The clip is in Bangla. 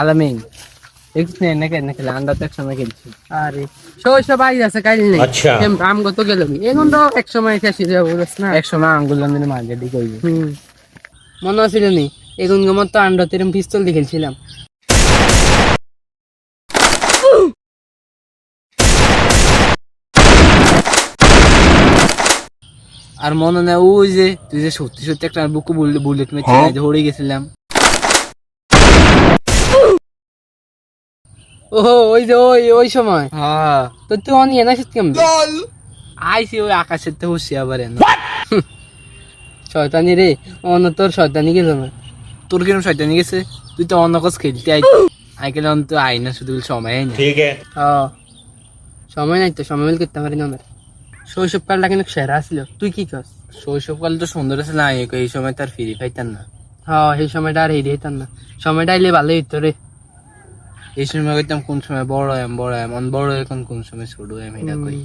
আলামিন। না খেলে আমরা তো একসময় খেলছি আরে শৈশব আই আছে কাইল নেই। আচ্ছা। আম গত গেল এখন তো এক সময় যাব না। একসময় আঙ্গুল মনে আছিল নি এখন গমত তো আন্ডা তেরম পিস্তল দিয়ে খেলছিলাম। আর মনে নেই ওই যে তুই যে সত্যি সত্যি একটা বুকু বুলেট বুলেট মেরে যে হরে গেছিলাম। ওহো ওই যে ওই ওই সময়? হ্যাঁ। তো তুই অনি এনা ইয়ে শীত কেমন? আইসি ওই আকাশের তো হুসি আবার এনা শয়তানি রে অন্য তোর শয়তানি গেল না। তোর কিরম শয়তানি গেছে? তুই তো অন্য কাজ খেলতে আই আই গেলে অন্ত আই না শুধু সময় আই ঠিক আছে। হ্যাঁ। সময় নাই তো সময় মিল করতে পারি না আমরা। শৈশবকালটা কিন্তু সেরা ছিল। তুই কি কস শৈশবকাল তো সুন্দর আছে না এই সময় তার ফিরি পাইতাম না। হ্যাঁ সেই সময়টা আর হেরি হইতাম না। সময়টা এলে ভালোই হইতো রে। এই সময় কইতাম, কোন সময় বড় হইম বড় হইম অন বড় এখন কোন সময় ছোট হইম এটা কই।